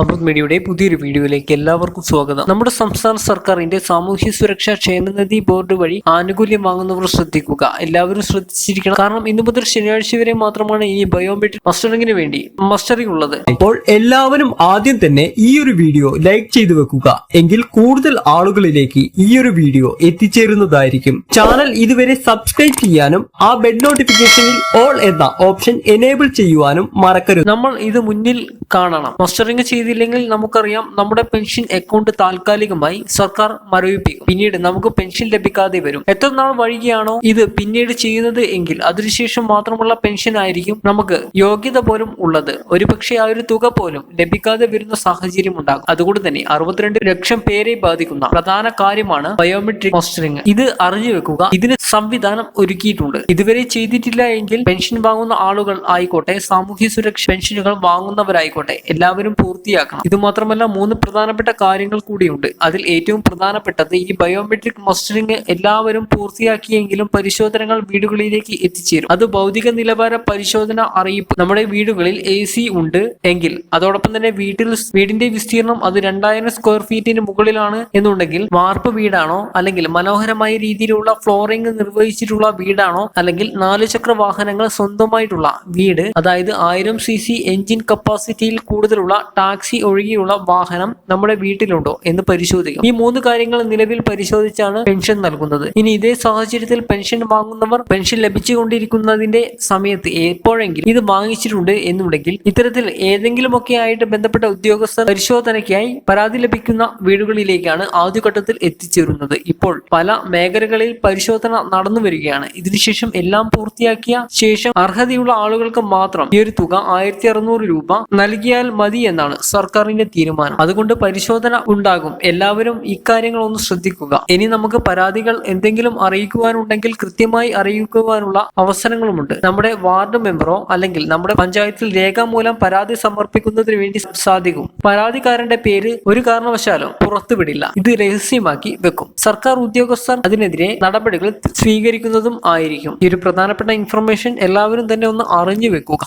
അമൃത് മീഡിയയുടെ പുതിയൊരു വീഡിയോയിലേക്ക് എല്ലാവർക്കും സ്വാഗതം. നമ്മുടെ സംസ്ഥാന സർക്കാരിന്റെ സാമൂഹ്യ സുരക്ഷാ ക്ഷേമനിധി ബോർഡ് വഴി ആനുകൂല്യം വാങ്ങുന്നവർ ശ്രദ്ധിക്കുക. എല്ലാവരും ശ്രദ്ധിച്ചിരിക്കണം. കാരണം ഇന്നു മുതൽ ശനിയാഴ്ച വരെ മാത്രമാണ് ഈ ബയോമെട്രിക് മസ്റ്ററിംഗിന് വേണ്ടി മസ്റ്ററിംഗ് ഉള്ളത് അപ്പോൾ എല്ലാവരും ആദ്യം തന്നെ ഈ ഒരു വീഡിയോ ലൈക്ക് ചെയ്തു വെക്കുക. എങ്കിൽ കൂടുതൽ ആളുകളിലേക്ക് ഈ ഒരു വീഡിയോ എത്തിച്ചേരുന്നതായിരിക്കും. ചാനൽ ഇതുവരെ സബ്സ്ക്രൈബ് ചെയ്യാനും ആ ബെൽ നോട്ടിഫിക്കേഷനിൽ ഓൾ എന്ന ഓപ്ഷൻ എനേബിൾ ചെയ്യുവാനും മറക്കരുത്. നമ്മൾ ഇത് മുന്നിൽ കാണണം. മസ്റ്ററിംഗ് ചെയ്തില്ലെങ്കിൽ നമുക്കറിയാം നമ്മുടെ പെൻഷൻ അക്കൗണ്ട് താൽക്കാലികമായി സർക്കാർ മരവിപ്പിക്കും. പിന്നീട് നമുക്ക് പെൻഷൻ ലഭിക്കാതെ വരും. എത്ര നാൾ വൈകിയാണോ ഇത് പിന്നീട് ചെയ്യുന്നത് എങ്കിൽ അതിനുശേഷം മാത്രമുള്ള പെൻഷൻ ആയിരിക്കും നമുക്ക് യോഗ്യത പോലും ഉള്ളത്. ഒരുപക്ഷെ ആ ഒരു തുക പോലും ലഭിക്കാതെ വരുന്ന സാഹചര്യം ഉണ്ടാകും. അതുകൊണ്ട് തന്നെ അറുപത്തിരണ്ട് ലക്ഷം പേരെ ബാധിക്കുന്ന പ്രധാന കാര്യമാണ് ബയോമെട്രിക് മോസ്റ്ററിംഗ് ഇത് അറിഞ്ഞു വെക്കുക. ഇതിന് സംവിധാനം ഒരുക്കിയിട്ടുണ്ട്. ഇതുവരെ ചെയ്തിട്ടില്ല എങ്കിൽ പെൻഷൻ വാങ്ങുന്ന ആളുകൾ ആയിക്കോട്ടെ സാമൂഹ്യ സുരക്ഷ പെൻഷനുകൾ വാങ്ങുന്നവരായിക്കോട്ടെ എല്ലാവരും പൂർത്തിയാക്കണം ഇത് മാത്രമല്ല മൂന്ന് പ്രധാനപ്പെട്ട കാര്യങ്ങൾ കൂടിയുണ്ട്. അതിൽ ഏറ്റവും പ്രധാനപ്പെട്ടത് ഈ ബയോമെട്രിക് മസ്റ്ററിംഗ് എല്ലാവരും പൂർത്തിയാക്കിയെങ്കിലും പരിശോധനകൾ വീടുകളിലേക്ക് എത്തിച്ചേരും. അത് ഭൗതിക നിലവാര പരിശോധന അറിയിപ്പ്. നമ്മുടെ വീടുകളിൽ എ സി ഉണ്ട് എങ്കിൽ അതോടൊപ്പം തന്നെ വീട്ടിൽ വീടിന്റെ വിസ്തീർണം അത് രണ്ടായിരം സ്ക്വയർ ഫീറ്റിന് മുകളിലാണ് എന്നുണ്ടെങ്കിൽ വാർപ്പ് വീടാണോ? അല്ലെങ്കിൽ മനോഹരമായ രീതിയിലുള്ള ഫ്ലോറിംഗ് നിർവഹിച്ചിട്ടുള്ള വീടാണോ? അല്ലെങ്കിൽ നാല് ചക്ര വാഹനങ്ങൾ സ്വന്തമായിട്ടുള്ള വീട്? അതായത് ആയിരം സി സി എഞ്ചിൻ കപ്പാസിറ്റിയിൽ കൂടുതലുള്ള ടാക്സി ഒഴികെയുള്ള വാഹനം നമ്മുടെ വീട്ടിലുണ്ടോ എന്ന് പരിശോധിക്കും. ഈ മൂന്ന് കാര്യങ്ങൾ നിലവിൽ പരിശോധിച്ചാണ് പെൻഷൻ നൽകുന്നത്. ഇനി ഇതേ സാഹചര്യത്തിൽ പെൻഷൻ വാങ്ങുന്നവർ പെൻഷൻ ലഭിച്ചുകൊണ്ടിരിക്കുന്നതിന്റെ സമയത്ത് എപ്പോഴെങ്കിലും ഇത് വാങ്ങിച്ചിട്ടുണ്ട് എന്നുണ്ടെങ്കിൽ ഇത്തരത്തിൽ ഏതെങ്കിലുമൊക്കെ ആയിട്ട് ബന്ധപ്പെട്ട ഉദ്യോഗസ്ഥർ പരിശോധനയ്ക്കായി പരാതി ലഭിക്കുന്ന വീടുകളിലേക്കാണ് ആദ്യഘട്ടത്തിൽ എത്തിച്ചേരുന്നത്. ഇപ്പോൾ പല മേഖലകളിൽ പരിശോധന നടന്നു വരികയാണ്. ഇതിനുശേഷം എല്ലാം പൂർത്തിയാക്കിയ ശേഷം അർഹതയുള്ള ആളുകൾക്ക് മാത്രം ഈ ഒരു തുക ആയിരത്തി രൂപ നൽകിയാൽ മതി എന്നാണ് സർക്കാരിന്റെ തീരുമാനം. അതുകൊണ്ട് പരിശോധന ഉണ്ടാകും. എല്ലാവരും ഇക്കാര്യങ്ങൾ ഒന്ന് ശ്രദ്ധിക്കുക. ഇനി നമുക്ക് പരാതികൾ എന്തെങ്കിലും അറിയിക്കുവാനുണ്ടെങ്കിൽ കൃത്യമായി അറിയിക്കുവാനുള്ള അവസരങ്ങളുമുണ്ട്. നമ്മുടെ വാർഡ് മെമ്പറോ അല്ലെങ്കിൽ നമ്മുടെ പഞ്ചായത്തിൽ രേഖാമൂലം പരാതി സമർപ്പിക്കുന്നതിന് വേണ്ടി സാധിക്കും. പരാതിക്കാരന്റെ പേര് ഒരു കാരണവശാലും പുറത്തുവിടില്ല. ഇത് രഹസ്യമാക്കി വെക്കും. സർക്കാർ ഉദ്യോഗസ്ഥർ അതിനെതിരെ നടപടികൾ സ്വീകരിക്കുന്നതും ആയിരിക്കും. ഈ ഒരു പ്രധാനപ്പെട്ട ഇൻഫർമേഷൻ എല്ലാവരും തന്നെ ഒന്ന് അറിഞ്ഞു വെക്കുക.